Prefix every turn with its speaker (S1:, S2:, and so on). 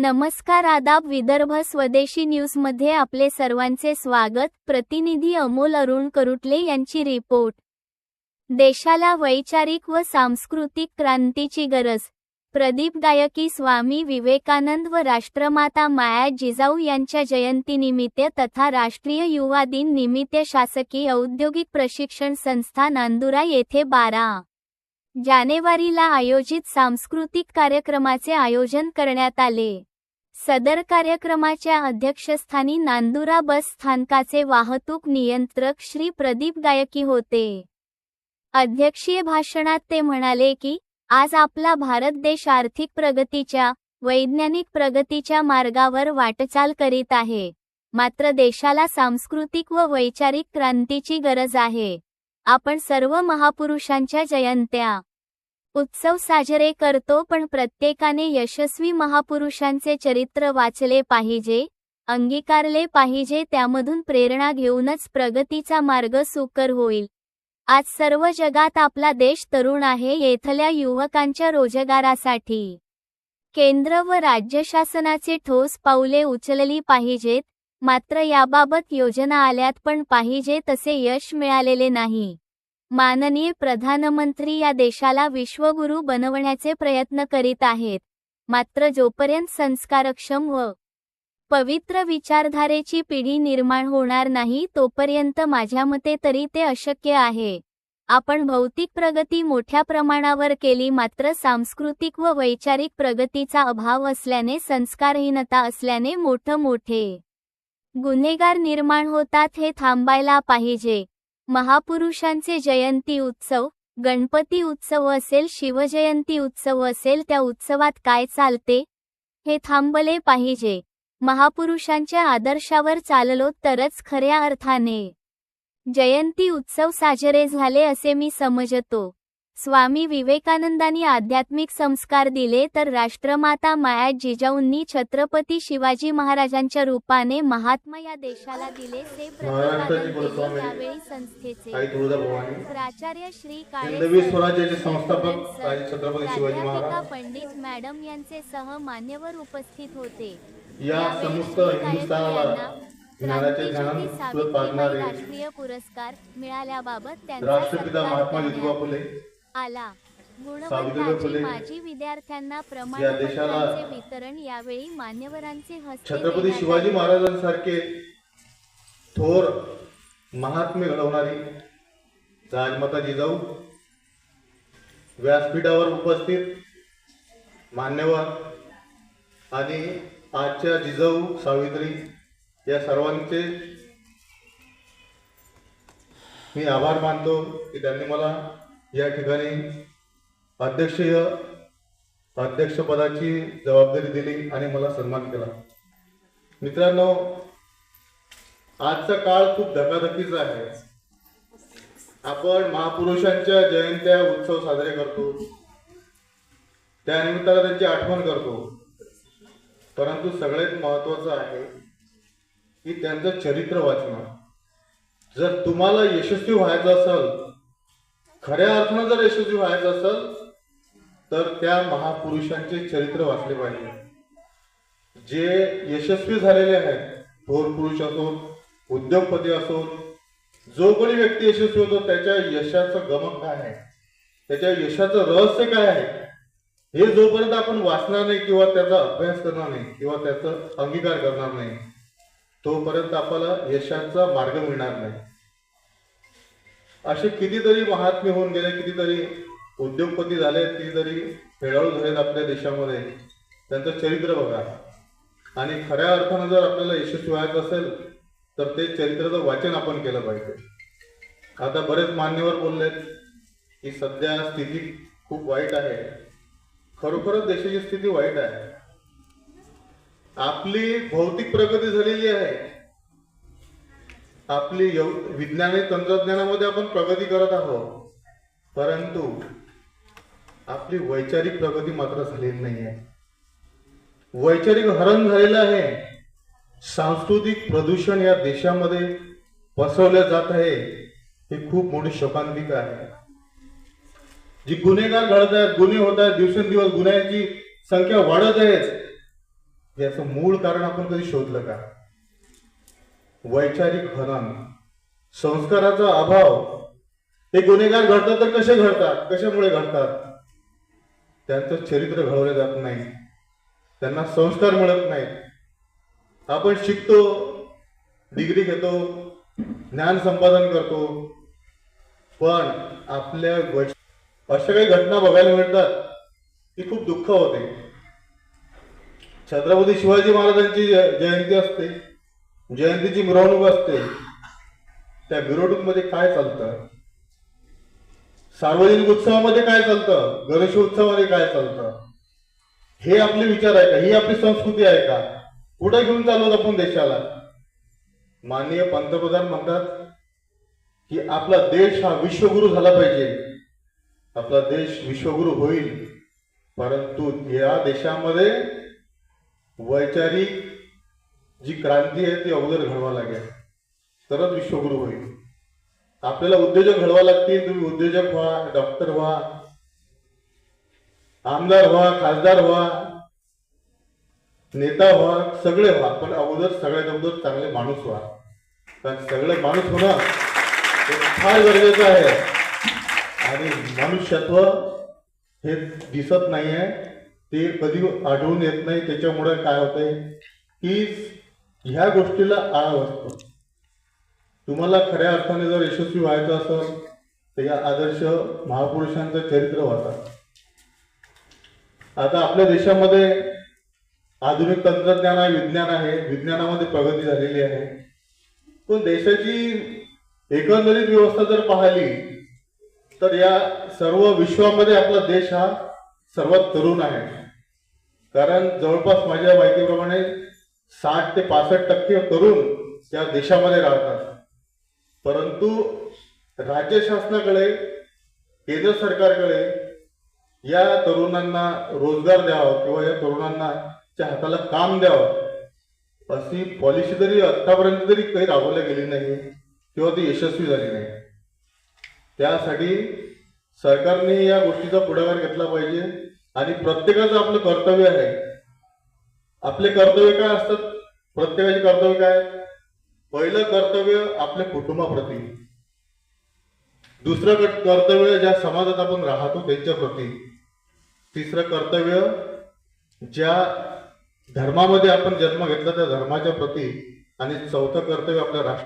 S1: नमस्कार आदाब विदर्भ स्वदेशी न्यूजमध्ये आपले सर्वांचे स्वागत. प्रतिनिधी अमोल अरुण करुटले यांची रिपोर्ट. देशाला वैचारिक व सांस्कृतिक क्रांतीची गरज. प्रदीप गायकी स्वामी विवेकानंद व राष्ट्रमाता माया जिजाऊ यांच्या जयंतीनिमित्त तथा राष्ट्रीय युवा दिन निमित्त शासकीय औद्योगिक प्रशिक्षण संस्था नांदुरा येथे बारा जानेवारीला आयोजित सांस्कृतिक कार्यक्रमाचे आयोजन करण्यात आले. सदर कार्यक्रमाच्या अध्यक्षस्थानी नांदुरा बस स्थानकाचे वाहतूक नियंत्रक श्री प्रदीप गायकी होते. अध्यक्षीय भाषणात ते म्हणाले की आज आपला भारत देश आर्थिक प्रगतीच्या वैज्ञानिक प्रगतीच्या मार्गावर वाटचाल करीत आहे. मात्र देशाला सांस्कृतिक व वैचारिक क्रांतीची गरज आहे. आपण सर्व महापुरुषांच्या जयंत्या उत्सव साजरे करतो पण प्रत्येकाने यशस्वी महापुरुषांचे चरित्र वाचले पाहिजे अंगीकारले पाहिजे त्यामधून प्रेरणा घेऊनच प्रगतीचा मार्ग सुकर होईल. आज सर्व जगात आपला देश तरुण आहे येथल्या युवकांच्या रोजगारासाठी. केंद्र व राज्य शासनाचे ठोस पाऊले उचलली पाहिजेत मात्र याबाबत योजना आल्यात पण पाहिजे तसे यश मिळालेले नाही. माननीय प्रधानमंत्री या देशाला विश्वगुरू बनवण्याचे प्रयत्न करीत आहेत. मात्र जोपर्यंत संस्कारक्षम व पवित्र विचारधारेची पिढी निर्माण होणार नाही तोपर्यंत माझ्या मते तरी ते अशक्य आहे. आपण भौतिक प्रगती मोठ्या प्रमाणावर केली मात्र सांस्कृतिक व वैचारिक प्रगतीचा अभाव असल्याने संस्कारहीनता असल्याने मोठं मोठे गुन्हेगार निर्माण होतात हे थांबायला पाहिजे. महापुरुषांचे जयंती उत्सव गणपती उत्सव असेल शिवजयंती उत्सव असेल त्या उत्सवात काय चालते? हे थांबले पाहिजे. महापुरुषांच्या आदर्शावर चाललो तरच खऱ्या अर्थाने. जयंती उत्सव साजरे झाले असे मी समजतो. स्वामी विवेकानंदांनी आध्यात्मिक संस्कार दिले तर राष्ट्रमाता माया जिजाऊंनी छत्रपती शिवाजी महाराजांच्या रूपाने महात्मा या देशाला दिले ते यावेळी संस्थेचे प्राचार्य श्री काळे
S2: संस्थापक
S1: पंडित मॅडम यांचे सह मान्यवर उपस्थित होते.
S2: या समस्त हिंदुस्थानाला
S1: राष्ट्रीय पुरस्कार मिळाल्याबाबत त्यांचा
S2: राष्ट्रपिता महात्मा ज्योतिबा फुले
S1: आला गुणवंताची माजी विद्यार्थ्यांना प्रमाणपत्रांचे वितरण यावेळी मान्यवरांचे हस्ते
S2: छत्रपती शिवाजी. महाराजांसारखे थोर महात्मे घडवणारी राजमाता जिजाऊ व्यासपीठावर उपस्थित मान्यवर आणि आजच्या जिजाऊ सावित्री या सर्वांचे मी आभार मानतो की त्यांनी मला या ठिकाणी अध्यक्षीय अध्यक्षपदाची जबाबदारी दिली आणि मला सन्मान केला. मित्रांनो आजचा काळ खूप धकाधकीचा आहे. आपण महापुरुषांच्या जयंत्या उत्सव साजरे करतो. त्यानिमित्तानं त्यांची आठवण करतो. परंतु सगळ्यात महत्वाचं आहे की त्यांचं चरित्र वाचणं. जर तुम्हाला यशस्वी व्हायचं असेल खऱ्या अर्थानं जर यशस्वी व्हायचं असेल तर त्या महापुरुषांचे चरित्र वाचले पाहिजे. जे यशस्वी झालेले आहेत थोर पुरुष असो उद्योगपती असो जो कोणी व्यक्ती यशस्वी होतो त्याच्या यशाचं गमन काय आहे? त्याच्या यशाचं रहस्य काय आहे? हे जोपर्यंत आपण वाचणार नाही किंवा त्याचा अभ्यास करणार नाही किंवा त्याचा अंगीकार करणार नाही तोपर्यंत आपल्याला यशाचा मार्ग मिळणार नाही. असे कितीतरी महात्मे होऊन गेले कितीतरी उद्योगपती झाले कितीतरी खेळाडू झालेत आपल्या देशामध्ये. त्यांचं चरित्र बघा. आणि खऱ्या अर्थानं जर आपल्याला यशस्वी व्हायचं असेल तर ते चरित्राचं वाचन आपण केलं पाहिजे. आता बरेच मान्यवर बोललेत की सध्या स्थिती खूप वाईट आहे. खरोखरच देशाची स्थिती वाईट आहे. आपली भौतिक प्रगती झालेली आहे. आपली विज्ञान आणि तंत्रज्ञानामध्ये आपण प्रगती करत आहोत. परंतु आपली वैचारिक प्रगती मात्र झालेली नाही आहे वैचारिक हरण झालेलं आहे. सांस्कृतिक प्रदूषण या देशामध्ये पसरवलं जात आहे. ही खूप मोठी शोकांतिका आहे. जी गुन्हेगार घडत आहेत गुन्हे होत आहेत दिवसेंदिवस गुन्ह्यांची संख्या वाढत आहे याचं मूळ कारण आपण कधी शोधलं का? वैचारिक हरण संस्काराचा अभाव हे गुन्हेगार घडतात तर कसे घडतात? कशामुळे घडतात? त्यांचं चरित्र घडवलं जात नाही. त्यांना संस्कार मिळत नाहीत. आपण शिकतो डिग्री घेतो ज्ञान संपादन करतो पण आपल्या अशा काही घटना बघायला मिळतात की खूप दुःख होते. छत्रपती शिवाजी महाराजांची जयंती असते. म्हणजे जयंतीची मिरवणूक असते. त्या मिरवणूकमध्ये काय चालतं? सार्वजनिक उत्सवामध्ये काय चालतं? गणेशोत्सवामध्ये काय चालतं? हे आपले विचार आहे का? ही आपली संस्कृती आहे का? पुढे घेऊन चालवत आपण देशाला? माननीय पंतप्रधान म्हणतात की आपला देश हा विश्वगुरु झाला पाहिजे. आपला देश विश्वगुरु होईल. परंतु या देशामध्ये वैचारिक जी क्रांती आहे ती अगोदर घडवा लागेल. तरच विश्वगुरु होईल. आपल्याला उद्योजक घडवा लागतील तुम्ही उद्योजक व्हा डॉक्टर व्हा आमदार व्हा खासदार व्हा नेता व्हा सगळे व्हा पण अगोदर सगळ्यात अगोदर चांगले माणूस व्हा. कारण सगळे माणूस होणं हे फार गरजेचं आहे. आणि मनुष्यत्व हे दिसत नाही आहे ते कधी आढळून येत नाही. त्याच्यामुळे काय होतंय? की ह्या गोष्टीला आळा असतो तुम्हाला खऱ्या अर्थाने जर यशस्वी व्हायचं असेल तर या आदर्श महापुरुषांचं चरित्र वाचा. आता आपल्या देशामध्ये आधुनिक तंत्रज्ञान आहे विज्ञान आहे. विज्ञानामध्ये प्रगती झालेली आहे. पण देशाची एकंदरीत व्यवस्था जर पाहिली तर या सर्व विश्वामध्ये आपला देश हा सर्वात तरुण आहे. कारण जवळपास माझ्या माहितीप्रमाणे साठ ते पासष्ट टक्के तरुण या देशामध्ये राहतात. परंतु राज्य शासनाकडे केंद्र सरकारकडे या तरुणांना रोजगार द्यावा किंवा या तरुणांना च्या हाताला काम द्यावं अशी पॉलिसी तरी आतापर्यंत तरी काही राबवल्या गेली नाही किंवा ती यशस्वी झाली नाही. त्यासाठी सरकारने या गोष्टीचा पुढाकार घेतला पाहिजे आणि प्रत्येकाचं आपलं कर्तव्य आहे आपले कर्तव्य काय असतात? प्रत्येकाचे कर्तव्य काय? पहिलं कर्तव्य आपल्या कुटुंबाप्रती. दुसरं कर्तव्य ज्या समाजात आपण राहतो त्यांच्या प्रती. तिसरं कर्तव्य ज्या धर्मामध्ये आपण जन्म घेतला त्या धर्माच्या प्रती. आणि चौथं कर्तव्य आपल्या राष्ट्र